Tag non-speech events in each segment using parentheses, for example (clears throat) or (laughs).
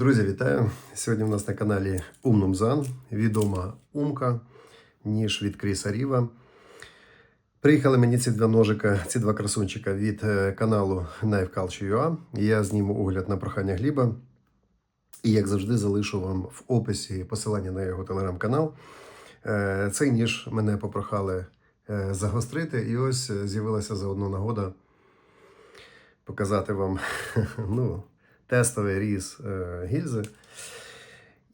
Друзі, вітаю! Сьогодні в нас на каналі Умнумзан, відома умка, ніж від Кріса Ріва. Приїхали мені ці два ножика, ці два красунчика від е, каналу Knife. Я зніму огляд на прохання Гліба. І, як завжди, залишу вам в описі посилання на його телеграм-канал. Е, Цей ніж мене попрохали е, загострити, і ось з'явилася заодно нагода показати вам (laughs) ну, тестовий різ е, гільзи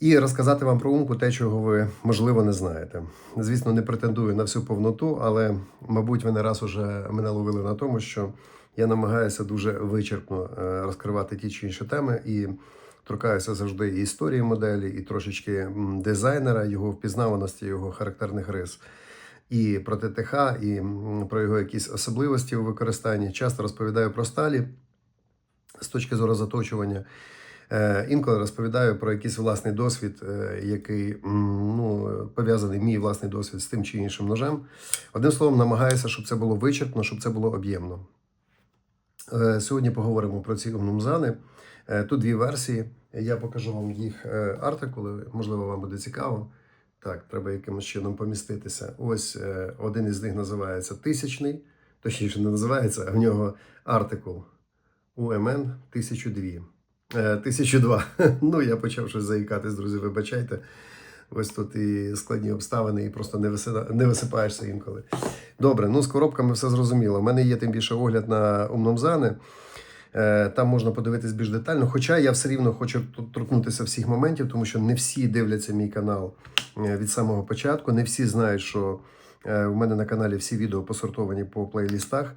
і розказати вам про умку те, чого ви, можливо, не знаєте. Звісно, не претендую на всю повноту, але, мабуть, ви не раз уже мене ловили на тому, що я намагаюся дуже вичерпно е, розкривати ті чи інші теми і торкаюся завжди і історії моделі, і трошечки дизайнера, його впізнаваності, його характерних рис. І про ТТХ, і про його якісь особливості у використанні. Часто розповідаю про сталі з точки зору заточування. Е, Інколи розповідаю про якийсь власний досвід, е, який ну, пов'язаний мій власний досвід з тим чи іншим ножем. Одним словом, намагаюся, щоб це було вичерпно, щоб це було об'ємно. Е, Сьогодні поговоримо про ці умнумзани. Тут дві версії. Я покажу вам їх артикули, можливо, вам буде цікаво. Так, треба якимось чином поміститися. Ось один із них називається тисячний, точніше, не називається, а в нього артикул УМН 1002. Е, 1002. (laughs) Ну, я почав щось заїкатись, друзі, вибачайте. Ось тут і складні обставини, і просто не, не висипаєшся інколи. Добре, ну з коробками все зрозуміло. У мене є тим більше огляд на умномзани. Е, Там можна подивитись більш детально. Хоча я все рівно хочу торкнутися всіх моментів, тому що не всі дивляться мій канал е, від самого початку. Не всі знають, що е, в мене на каналі всі відео посортовані по плейлістах.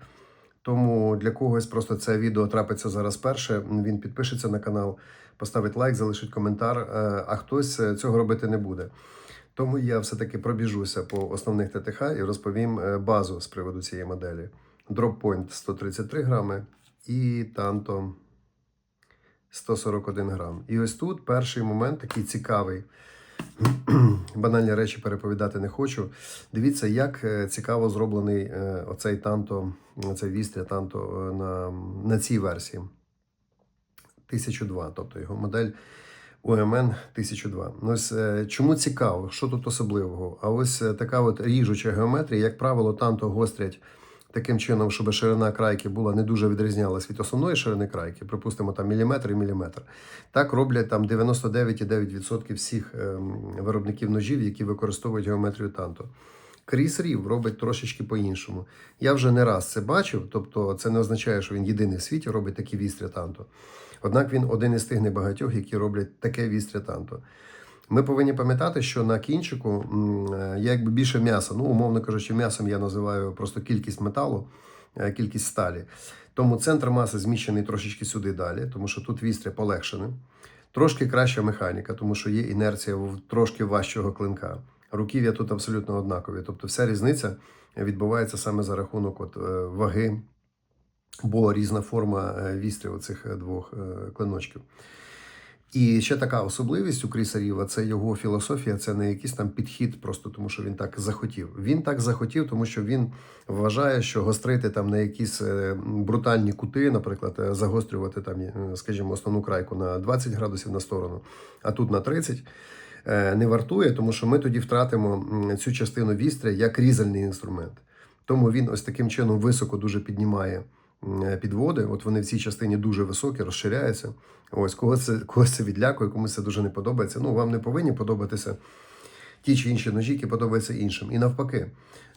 Тому для когось просто це відео трапиться зараз перше. Він підпишеться на канал, поставить лайк, залишить коментар, е, а хтось е, цього робити не буде. Тому я все-таки пробіжуся по основних ТТХ і розповім е, базу з приводу цієї моделі. Point 133 грами і Tanto 141 грам. І ось тут перший момент такий цікавий. (clears throat) Банальні речі переповідати не хочу. Дивіться, як е, цікаво зроблений е, оцей танто, цей вістря танто е, на, на цій версії. 1002, тобто його модель УМН 1002. Ну, Ось чому цікаво, що тут особливого? А ось така от ріжуча геометрія, як правило, танто гострять таким чином, щоб ширина крайки була не дуже відрізнялась від основної ширини крайки, припустимо, там міліметр і міліметр. Так роблять там 99,9% всіх ем, виробників ножів, які використовують геометрію танто. Кріс Рів робить трошечки по-іншому. Я вже не раз це бачив, тобто це не означає, що він єдиний в світі робить такі вістря танто. Однак він один із тих небагатьох, які роблять таке вістря танто. Ми повинні пам'ятати, що на кінчику е, є якби більше м'яса. Ну, умовно кажучи, м'ясом я називаю просто кількість металу, е, кількість сталі. Тому центр маси зміщений трошечки сюди далі, тому що тут вістря полегшене. Трошки краща механіка, тому що є інерція трошки важчого клинка. Руків'я тут абсолютно однакові. Тобто вся різниця відбувається саме за рахунок от, е, ваги, бо різна форма е, вістря цих двох е, клиночків. І ще така особливість у Кріса Ріва це його філософія, це не якийсь там підхід, просто тому що він так захотів. Він так захотів, тому що він вважає, що гострити там на якісь е, брутальні кути, наприклад, е, загострювати там, е, скажімо, основну крайку на 20 градусів на сторону, а тут на 30, е, не вартує, тому що ми тоді втратимо цю частину вістря як різальний інструмент. Тому він ось таким чином високо дуже піднімає підводи. От вони в цій частині дуже високі, розширяються. Ось когось це, когось це відлякує, комусь це дуже не подобається. Ну, вам не повинні подобатися ті чи інші ножі, які подобаються іншим. І навпаки.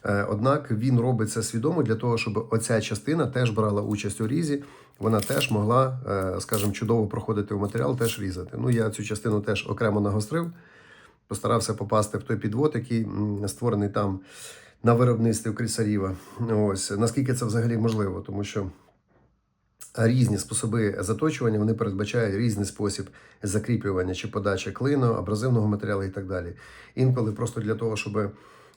Е, Однак він робить це свідомо для того, щоб оця частина теж брала участь у різі. Вона теж могла, е, скажімо, чудово проходити в матеріал, теж різати. Ну, я цю частину теж окремо нагострив, постарався попасти в той підвод, який створений там на виробництві у Крісаріва. Ось наскільки це взагалі можливо, тому що різні способи заточування вони передбачають різний спосіб закріплювання чи подачі клину, абразивного матеріалу і так далі. Інколи просто для того, щоб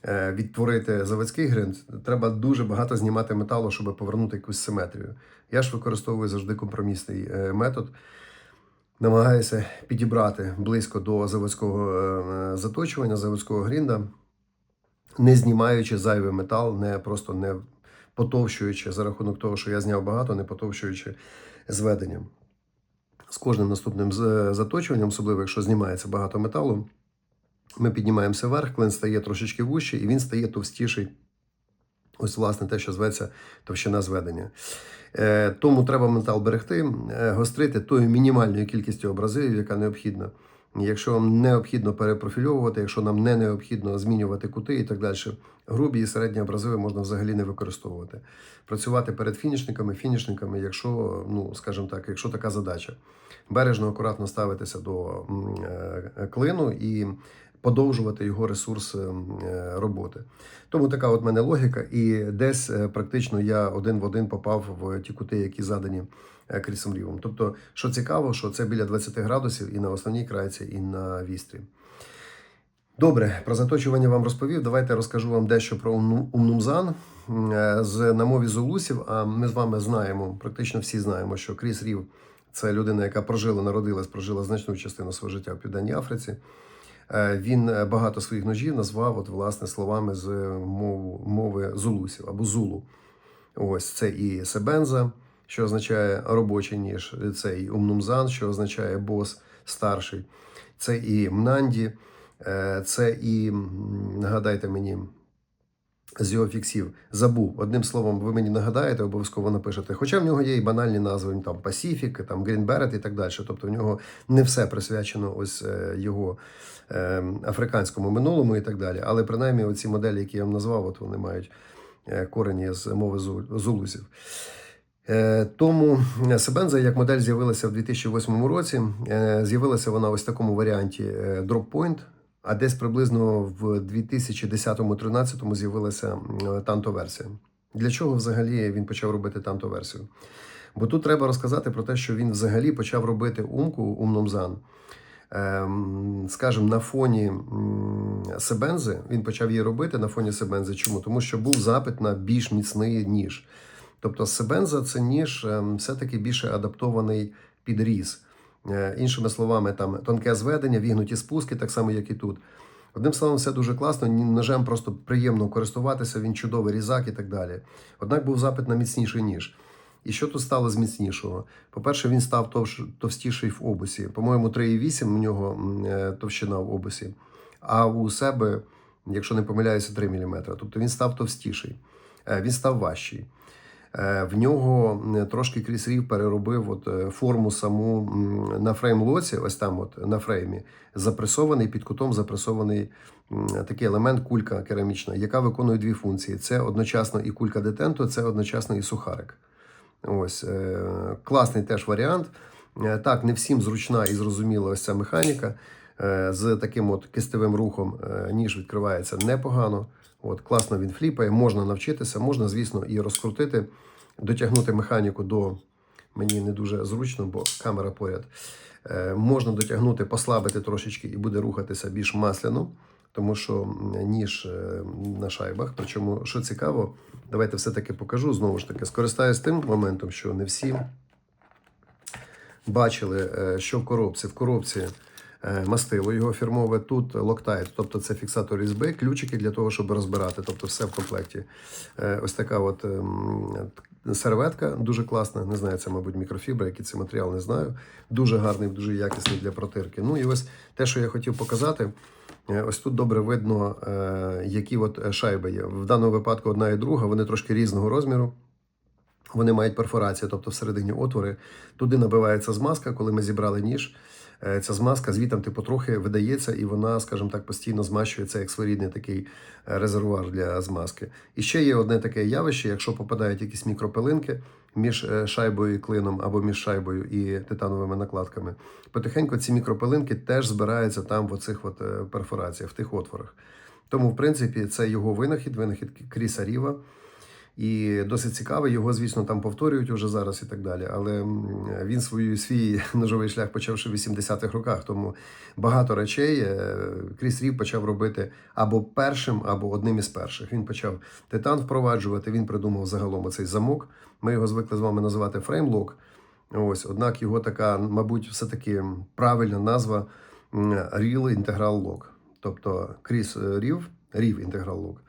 е, відтворити заводський гринд, треба дуже багато знімати металу, щоб повернути якусь симетрію. Я ж використовую завжди компромісний е, метод. Намагаюся підібрати близько до заводського е, заточування, заводського грінда, не знімаючи зайвий метал, не просто не потовщуючи за рахунок того, що я зняв багато, не потовщуючи зведенням. з кожним наступним з- заточуванням, особливо якщо знімається багато металу, ми піднімаємося вверх, клин стає трошечки вужче, і він стає товстіший. Ось, власне, те, що зветься товщина зведення. Е, тому треба метал берегти, е, гострити тою мінімальною кількістю абразивів, яка необхідна. Якщо вам необхідно перепрофільовувати, якщо нам не необхідно змінювати кути і так далі, грубі і середні абразиви можна взагалі не використовувати. Працювати перед фінішниками, фінішниками, якщо, ну скажімо так, якщо така задача. Бережно, акуратно ставитися до е, клину і подовжувати його ресурс е, роботи. Тому така от мене логіка, і десь е, практично я один в один попав в ті кути, які задані е, Крісом Рівом. Тобто, що цікаво, що це біля 20 градусів і на основній крайці, і на вістрі. Добре, про заточування вам розповів. Давайте розкажу вам дещо про Умнумзан з на мові зулусів. А ми з вами знаємо, практично всі знаємо, що Кріс Рів це людина, яка прожила, народилась, прожила значну частину свого життя в Південній Африці. Е, Він е, багато своїх ножів назвав от, власне словами з мов, мови зулусів або зулу. Ось це і Себенза, що означає робочий ніж, це і Умнумзан, що означає бос старший, це і Мнанді, е, це і нагадайте мені. З його фіксів забув. Одним словом, ви мені нагадаєте, обов'язково напишете. Хоча в нього є і банальні назви, там Пасіфік, там Грінберет і так далі. Тобто в нього не все присвячено ось е, його е, африканському минулому і так далі. Але принаймні оці моделі, які я вам назвав, от вони мають е, корені з мови зу- зулусів. Е, Тому Себенза як модель з'явилася в 2008 році. З'явилася вона ось в такому варіанті е, Drop Point, а десь приблизно в 2010-2013 з'явилася танто-версія. Для чого взагалі він почав робити танто-версію? Бо тут треба розказати про те, що він взагалі почав робити умку умномзан. Ем, скажімо, на фоні Себензи він почав її робити на фоні Себензи. Чому? Тому що був запит на більш міцний ніж. Тобто Себенза це ніж ем, все-таки більше адаптований під різ. Е, Іншими словами, там тонке зведення, вігнуті спуски, так само, як і тут. Одним словом, все дуже класно. Ножем просто приємно користуватися, він чудовий різак і так далі. Однак був запит на міцніший ніж. І що тут стало з міцнішого? По-перше, він став товш, товстіший в обусі. По-моєму, 3,8 у нього е, товщина в обусі, а у себе, якщо не помиляюся, 3 мм. Тобто він став товстіший, Е, він став важчий. Е, В нього трошки Кріс Рів переробив от е, форму саму на фрейм-лоці, ось там, от на фреймі, запресований під кутом запресований такий елемент кулька керамічна, яка виконує дві функції: це одночасно і кулька детенту, це одночасно і сухарик. Ось е, класний теж варіант. Так, не всім зручна і зрозуміла ось ця механіка. З таким от кистовим рухом ніж відкривається непогано. От, класно він фліпає, можна навчитися, можна, звісно, і розкрутити, дотягнути механіку до мені не дуже зручно, бо камера поряд. Е, Можна дотягнути, послабити трошечки і буде рухатися більш масляно, тому що ніж е, на шайбах. Причому, що цікаво, давайте все-таки покажу знову ж таки. Скористаюсь тим моментом, що не всі бачили, е, що в коробці. В коробці мастило його фірмове, тут локтайт, тобто це фіксатор різьби, ключики для того, щоб розбирати, тобто все в комплекті. Ось така от ем, серветка, дуже класна. Не знаю, це, мабуть, мікрофібра, який це матеріал, не знаю. Дуже гарний, дуже якісний для протирки. Ну і ось те, що я хотів показати. Е, Ось тут добре видно, е, які от е, шайби є. В даному випадку одна і друга, вони трошки різного розміру. Вони мають перфорацію, тобто всередині отвори. Туди набивається змазка, коли ми зібрали ніж. Е, Ця змазка звітом типу трохи видається, і вона, скажімо так, постійно змащується як своєрідний такий е, резервуар для змазки. І ще є одне таке явище: якщо попадають якісь мікропилинки між е, шайбою і клином або між шайбою і титановими накладками, потихеньку ці мікропилинки теж збираються там в оцих от перфораціях, в тих отворах. Тому, в принципі, це його винахід, винахід Кріса Ріва. І досить цікавий. Його, звісно, там повторюють уже зараз і так далі. Але він свою свій (laughs) ножовий шлях почав ще в 80-х роках. Тому багато речей е, Кріс Рів почав робити або першим, або одним із перших. Він почав титан впроваджувати. Він придумав загалом оцей замок. Ми його звикли з вами називати фреймлок. Ось, однак його така, мабуть, все-таки правильна назва Real Integral Lock. Тобто Кріс Рів Рів інтеграл лок.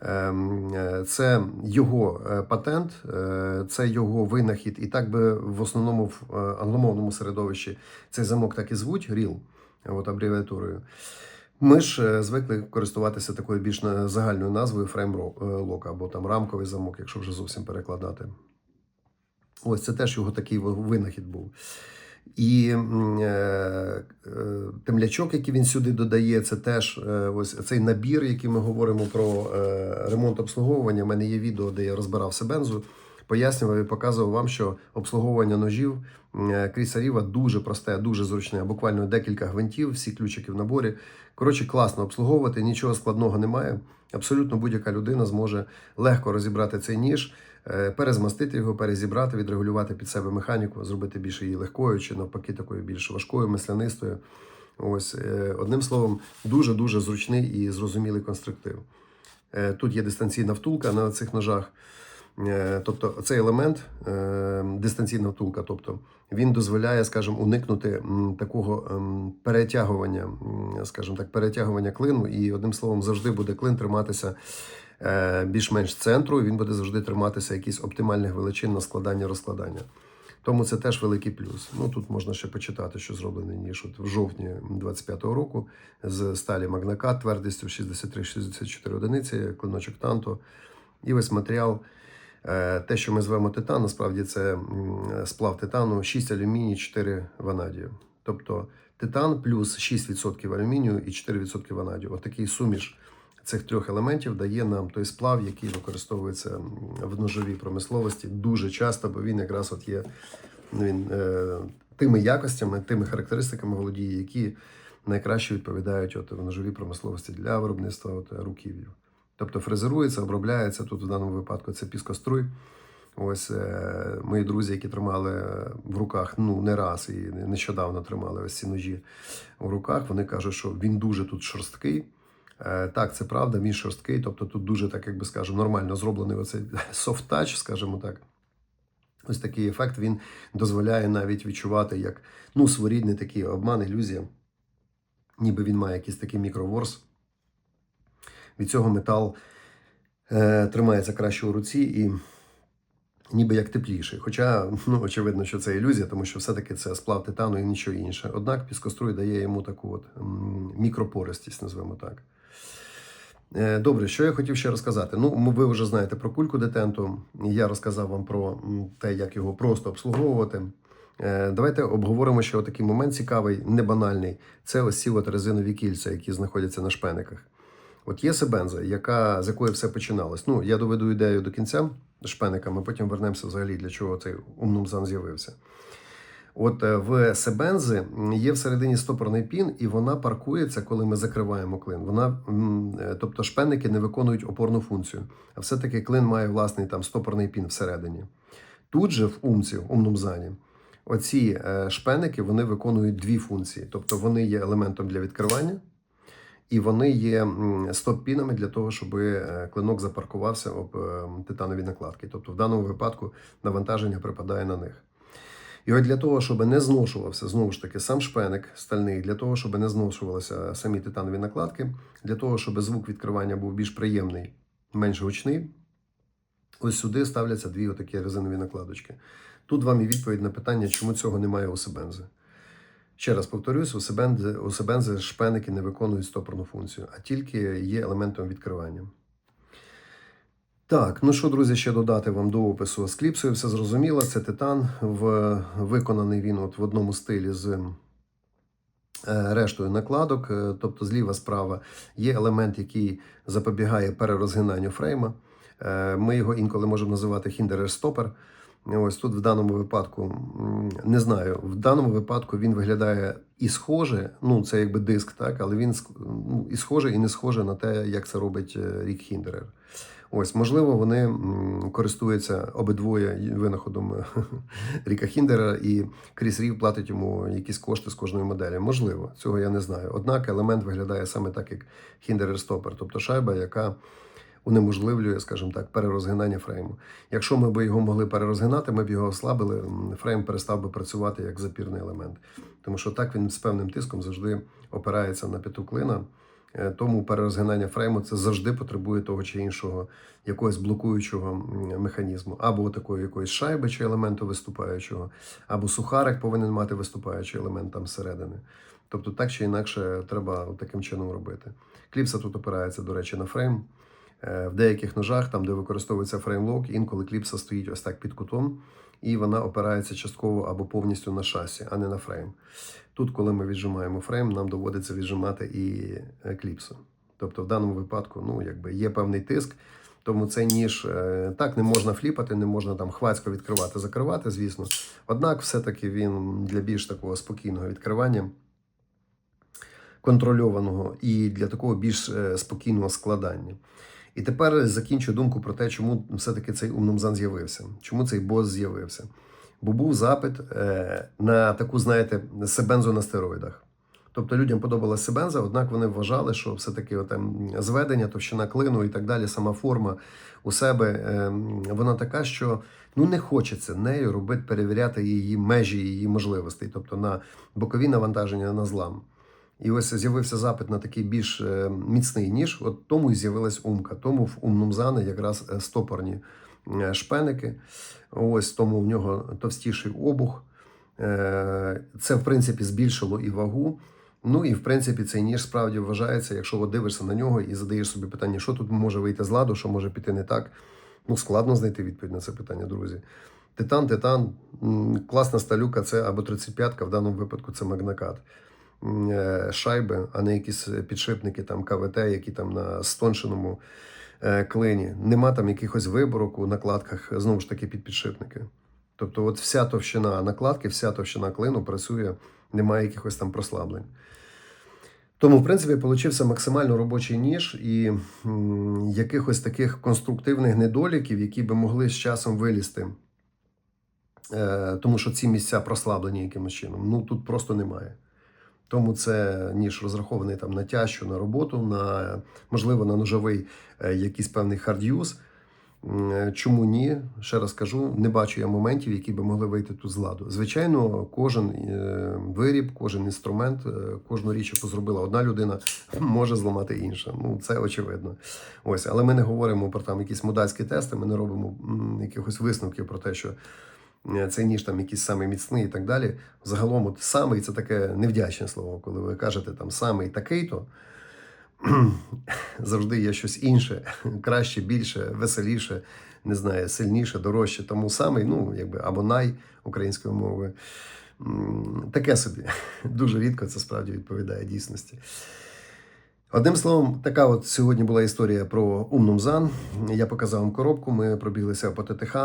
Ем, е, Це його е, патент, е, це його винахід. І так би в основному в англомовному середовищі цей замок так і звуть ріл, от абревіатурою. Ми ж звикли користуватися такою більш загальною назвою фрейм-лок або там рамковий замок, якщо вже зовсім перекладати. Ось це теж його такий винахід був. І е, е, темлячок, який він сюди додає, це теж е, ось цей набір, який ми говоримо про е, ремонт обслуговування. У мене є відео, де я розбирав Себензу, пояснював і показував вам, що обслуговування ножів е, Кріса Ріва дуже просте, дуже зручне. Буквально декілька гвинтів, всі ключики в наборі. Коротше, класно обслуговувати, нічого складного немає. Абсолютно будь-яка людина зможе легко розібрати цей ніж, перезмастити його, перезібрати, відрегулювати під себе механіку, зробити більш її легкою чи навпаки такою більш важкою, мислянистою. Ось е, одним словом, дуже дуже зручний і зрозумілий конструктив. Е, Тут є дистанційна втулка на цих ножах. Е, Тобто цей елемент е, дистанційна втулка, тобто він дозволяє, скажімо, уникнути такого ем, перетягування, скажімо так, перетягування клину, і одним словом, завжди буде клин триматися е, більш-менш центру, він буде завжди триматися якісь оптимальних величин на складання розкладання. Тому це теж великий плюс. Ну тут можна ще почитати, що зроблений ніж от в жовтні 25-го року з сталі Магнакат твердістю 63-64 одиниці, клиночок Танто. І весь матеріал, е, те, що ми звемо титан, насправді це сплав титану, 6 алюміній, 4 ванадію. Тобто титан плюс 6% алюмінію і 4% ванадію. Отакий суміш цих трьох елементів дає нам той сплав, який використовується в ножовій промисловості дуже часто, бо він якраз от є ну, він, е, тими якостями, тими характеристиками володіє, які найкраще відповідають от, в ножовій промисловості для виробництва от, руків'їв. Тобто фрезерується, обробляється. Тут в даному випадку це піскоструй. Ось е, мої друзі, які тримали в руках ну не раз і нещодавно тримали ось ці ножі в руках. Вони кажуть, що він дуже тут шорсткий. Е, так, це правда, він шорсткий. Тобто тут дуже, так як би скажемо, нормально зроблений оцей (laughs) софт-тач, скажімо так. Ось такий ефект він дозволяє навіть відчувати як ну, своєрідний такий обман, ілюзія, ніби він має якийсь такий мікроворс. Від цього метал е, тримається краще у руці і ніби як тепліший. Хоча, ну, очевидно, що це ілюзія, тому що все-таки це сплав титану і нічого інше. Однак піскоструй дає йому таку от мікропористість, назвемо так. Е, Добре, що я хотів ще розказати. Ну, ви вже знаєте про кульку детенту. Я розказав вам про те, як його просто обслуговувати. Е, Давайте обговоримо ще такий момент цікавий, не банальний. Це ось ці от резинові кільця, які знаходяться на шпениках. От є Себенза, яка, з якої все починалось. Ну, я доведу ідею до кінця шпениками, потім вернемося взагалі, для чого цей умнумзан з'явився. От е, в Себензи є всередині стопорний пін, і вона паркується, коли ми закриваємо клин. Вона, е, тобто шпеники не виконують опорну функцію, а все-таки клин має власний там стопорний пін всередині. Тут же в умці, в умнумзані, оці е, шпеники вони виконують дві функції. Тобто вони є елементом для відкривання, і вони є стоп-пінами для того, щоб клинок запаркувався об е, титанові накладки. Тобто в даному випадку навантаження припадає на них. І от для того, щоб не зношувався знову ж таки сам шпеник стальний, для того, щоб не зношувалися самі титанові накладки, для того, щоб звук відкривання був більш приємний, менш гучний, ось сюди ставляться дві отакі резинові накладочки. Тут вам і відповідь на питання, чому цього немає у Себензи. Ще раз повторюсь, у Себензи, у Себензи шпеники не виконують стопорну функцію, а тільки є елементом відкривання. Так, ну що, друзі, ще додати вам до опису з все зрозуміло. Це титан, в, виконаний він от в одному стилі з е, рештою накладок. Е, Тобто зліва справа є елемент, який запобігає перерозгинанню фрейма. Е, Ми його інколи можемо називати хіндерер-стопер. Ось тут в даному випадку не знаю. В даному випадку він виглядає і схоже, ну це якби диск, так, але він ну, і схоже, і не схоже на те, як це робить Рік Хіндерер. Ось, можливо, вони користуються обидвоє винаходом (laughs) Ріка Хіндера, і Кріс Рів платить йому якісь кошти з кожної моделі. Можливо, цього я не знаю. Однак елемент виглядає саме так, як Хіндерер Стопер, тобто шайба, яка унеможливлює, скажімо так, перерозгинання фрейму. Якщо ми б його могли перерозгинати, ми б його ослабили, фрейм перестав би працювати як запірний елемент. Тому що так він з певним тиском завжди опирається на п'яту клина. Е, Тому перерозгинання фрейму це завжди потребує того чи іншого якогось блокуючого механізму, або такої якоїсь шайби чи елементу виступаючого, або сухарик повинен мати виступаючий елемент там всередини. Тобто, так чи інакше, треба таким чином робити. Кліпса тут опирається, до речі, на фрейм. Е, В деяких ножах, там, де використовується фреймлок, інколи кліпса стоїть ось так під кутом, і вона опирається частково або повністю на шасі, а не на фрейм. Тут, коли ми віджимаємо фрейм, нам доводиться віджимати і е, кліпсу. Тобто, в даному випадку, ну, якби є певний тиск, тому цей ніж е, так не можна фліпати, не можна там хвацько відкривати, закривати, звісно. Однак, все-таки він для більш такого спокійного відкривання, контрольованого і для такого більш спокійного складання. І тепер закінчу думку про те, чому все-таки цей умномзан з'явився, чому цей бос з'явився. Бо був запит е, на таку, знаєте, себензу на стероїдах. Тобто людям подобалася себенза, однак вони вважали, що все-таки зведення, товщина клину і так далі, сама форма у себе, е, вона така, що ну не хочеться нею робити, перевіряти її межі, її можливостей, тобто на бокові навантаження, на злам. І ось з'явився запит на такий більш е, міцний ніж. От тому і з'явилась умка. Тому в умнумзани якраз е, стопорні е, шпеники. Ось тому в нього товстіший обух. Це, в принципі, збільшило і вагу. Ну і в принципі цей ніж справді вважається, якщо от дивишся на нього і задаєш собі питання, що тут може вийти з ладу, що може піти не так. Ну, складно знайти відповідь на це питання, друзі. Титан, титан, класна сталюка, це або 35-ка, в даному випадку це магнакат. Е, Шайби, а не якісь підшипники, там КВТ, які там на стоншеному е, клині. Нема там якихось виборок у накладках, знову ж таки, під підшипники. Тобто, от вся товщина накладки, вся товщина клину працює, немає якихось там прослаблень. Тому, в принципі, получився максимально робочий ніж і якихось таких конструктивних недоліків, які би могли з часом вилізти. Е, тому що ці місця прослаблені якимось чином. Ну тут просто немає. Тому це ніж розрахований там на тяжчу, на роботу, на можливо на ножовий е, якийсь певний хард'юз. Чому ні? Ще раз кажу, не бачу я моментів, які би могли вийти тут з ладу. Звичайно, кожен е, виріб, кожен інструмент, е, кожну річ, яку зробила одна людина, (laughs) може зламати інша. Ну це очевидно. Ось, але ми не говоримо про там якісь модальські тести. Ми не робимо якихось висновків про те, що е, цей ніж там якийсь самий міцний і так далі. Загалом, от самий це таке невдячне слово, коли ви кажете там самий такий-то. (clears throat) завжди є щось інше, (laughs) краще, більше, веселіше, не знаю, сильніше, дорожче. Тому самий, ну, якби або най українською мовою. Таке собі. (laughs) Дуже рідко це справді відповідає дійсності. Одним словом, така от сьогодні була історія про Умнумзан. Я показав вам коробку, ми пробіглися по ТТХ.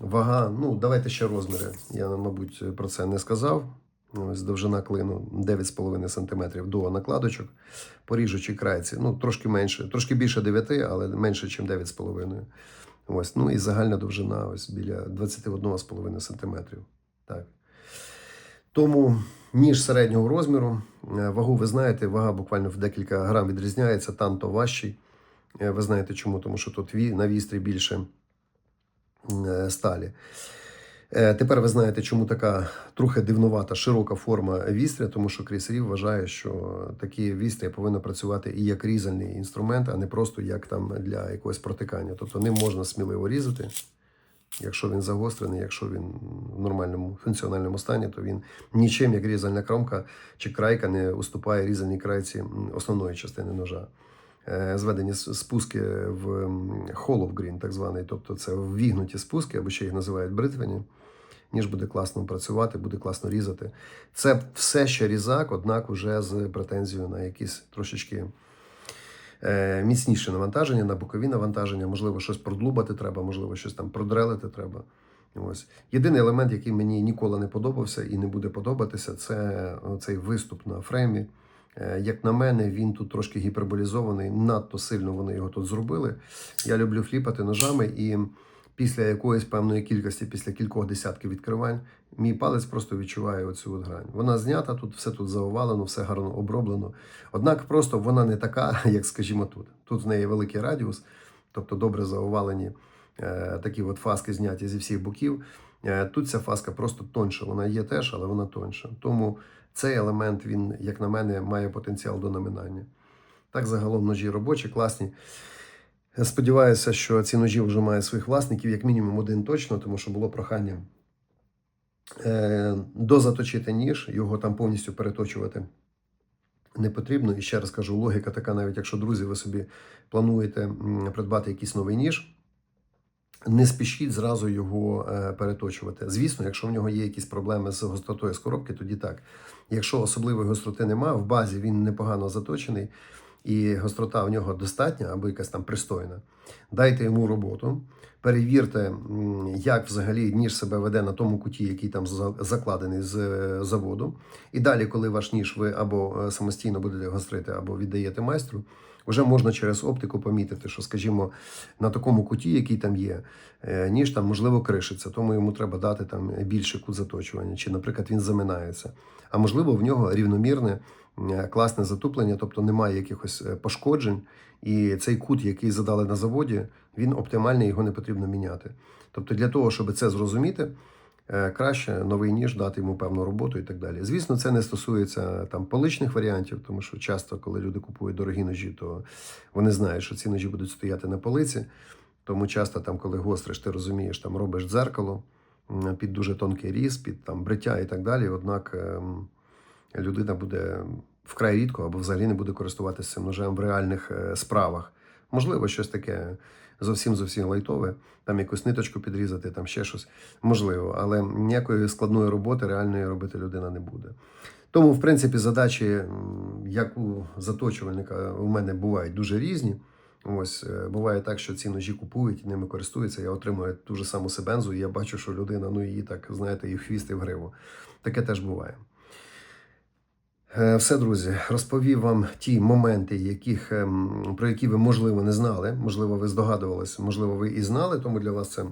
Вага, ну давайте ще розміри. Я, мабуть, про це не сказав. Ось довжина клину 9,5 см до накладочок. По ріжучій крайці, ну трошки менше, трошки більше 9, але менше, ніж 9,5. Ось, ну і загальна довжина ось біля 21,5 см. Так. Тому ніж середнього розміру. Е, Вагу ви знаєте, вага буквально в декілька грам відрізняється, там то важчий. Е, Ви знаєте чому? Тому що тут на вістрі більше сталі. Е, Тепер ви знаєте, чому така трохи дивнувата широка форма вістря, тому що Кріс Рів вважає, що такі вістря повинні працювати і як різальний інструмент, а не просто як там для якогось протикання. Тобто ним можна сміливо різати. Якщо він загострений, якщо він в нормальному функціональному стані, то він нічим, як різальна кромка чи крайка, не уступає різальній крайці основної частини ножа. Е, Зведені спуски в hollow green, так званий, тобто це ввігнуті спуски, або ще їх називають бритвені. Ніж буде класно працювати, буде класно різати. Це все ще різак, однак уже з претензією на якісь трошечки е, міцніше навантаження, на бокові навантаження, можливо, щось продлубати треба, можливо, щось там продрелити треба. Ось. Єдиний елемент, який мені ніколи не подобався і не буде подобатися, це цей виступ на фреймі. Е, Як на мене, він тут трошки гіперболізований, надто сильно вони його тут зробили. Я люблю фліпати ножами, і після якоїсь певної кількості, після кількох десятків відкривань, мій палець просто відчуває оцю от грань. Вона знята, тут все тут заовалено, все гарно оброблено. Однак просто вона не така, (laughs) як, скажімо, тут. Тут в неї великий радіус, тобто добре заовалені е, такі от фаски зняті зі всіх боків. Е, Тут ця фаска просто тонша. Вона є теж, але вона тонша. Тому цей елемент, він, як на мене, має потенціал до наминання. Так, загалом ножі робочі, класні. Сподіваюся, що ці ножі вже мають своїх власників, як мінімум один точно, тому що було прохання е, дозаточити ніж, його там повністю переточувати не потрібно. І ще раз кажу, логіка така, навіть якщо друзі, ви собі плануєте придбати якийсь новий ніж, не спішіть зразу його е, переточувати. Звісно, якщо в нього є якісь проблеми з гостротою з коробки, тоді так. Якщо особливої гостроти немає, в базі він непогано заточений, і гострота в нього достатня або якась там пристойна. Дайте йому роботу, перевірте, як взагалі ніж себе веде на тому куті, який там закладений з е, заводу. І далі, коли ваш ніж ви або е, самостійно будете гострити, або віддаєте майстру, вже можна через оптику помітити, що, скажімо, на такому куті, який там є, е, ніж там можливо кришиться, тому йому треба дати там більше кут заточування, чи, наприклад, він заминається. А можливо, в нього рівномірне е, класне затуплення, тобто немає якихось е, пошкоджень, і цей кут, який задали на заводі, він оптимальний, його не потрібно міняти. Тобто, для того, щоб це зрозуміти, краще новий ніж дати йому певну роботу і так далі. Звісно, це не стосується там поличних варіантів, тому що часто, коли люди купують дорогі ножі, то вони знають, що ці ножі будуть стояти на полиці. Тому часто, там, коли гостриш, ти розумієш, там робиш дзеркало під дуже тонкий різ, під там бриття і так далі. Однак ем, людина буде вкрай рідко або взагалі не буде користуватися цим ножем в реальних е, справах. Можливо, щось таке зовсім зовсім лайтове, там якусь ниточку підрізати, там ще щось можливо, але ніякої складної роботи реальної робити людина не буде. Тому, в принципі, задачі, як у заточувальника, у мене бувають дуже різні. Ось е, буває так, що ці ножі купують і ними користуються. Я отримую ту ж саму себензу, і я бачу, що людина, ну її так, знаєте, і в хвіст, в гриву. Таке теж буває. Е, Все, друзі, розповів вам ті моменти, яких, ем, про які ви, можливо, не знали. Можливо, ви здогадувалися, можливо, ви і знали, тому для вас це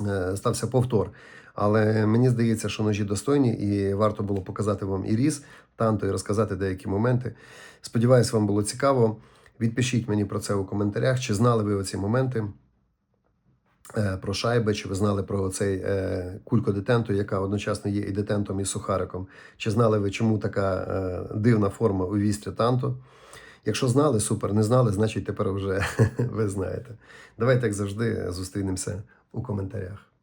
е, стався повтор. Але мені здається, що ножі достойні, і варто було показати вам і різ, танто, і розказати деякі моменти. Сподіваюсь, вам було цікаво. Відпишіть мені про це у коментарях, чи знали ви оці моменти про шайби, чи ви знали про цей е, кулько детенту, яка одночасно є і детентом, і сухариком. Чи знали ви, чому така е, дивна форма у вістрі танто? Якщо знали, супер, не знали, значить тепер вже (laughs) ви знаєте. Давайте, як завжди, зустрінемося у коментарях.